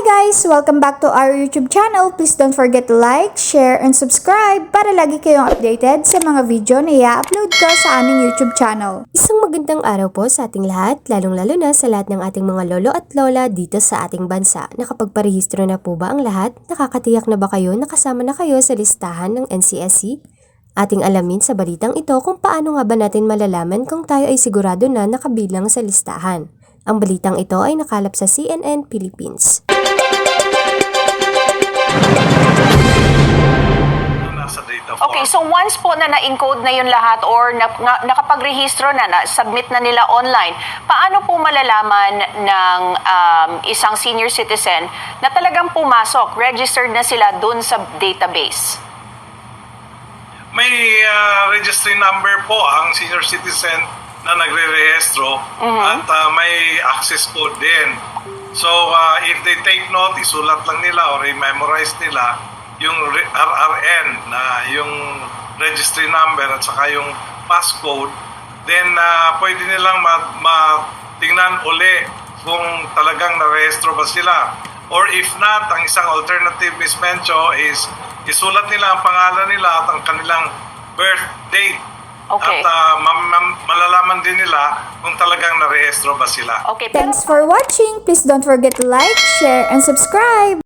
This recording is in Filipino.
guys! Welcome back to our YouTube channel. Please don't forget to like, share, and subscribe para lagi kayong updated sa mga video na i-upload ko sa aming YouTube channel. Isang magandang araw po sa ating lahat, lalong-lalo na sa lahat ng ating mga lolo at lola dito sa ating bansa. Nakapagparehistro na po ba ang lahat? Nakakatiyak na ba kayo nakasama na kayo sa listahan ng NCSC? Ating alamin sa balitang ito kung paano nga ba natin malalaman kung tayo ay sigurado na nakabilang sa listahan. Ang balitang ito ay nakalap sa CNN Philippines. Data Okay, so once po na na-encode na yung lahat or na, na, nakapag-rehistro na, na-submit na nila online, paano po malalaman ng um, isang senior citizen na talagang pumasok, registered na sila dun sa database? May ah, registry number po ang senior citizen na nagre-rehistro at ah, may access code din. So, ah, if they take note, isulat lang nila or i-memorize nila yung RRN na yung registry number at saka yung passcode, then ah, pwede nilang ma- matingnan uli kung talagang narehistro ba sila. Or if not, ang isang alternative, Miss Mencho, is isulat nila ang pangalan nila at ang kanilang birth date. Okay. At ah, ma- ma- malalaman din nila kung talagang narehistro ba sila. Okay, Thanks for watching! Please don't forget to like, share, and subscribe!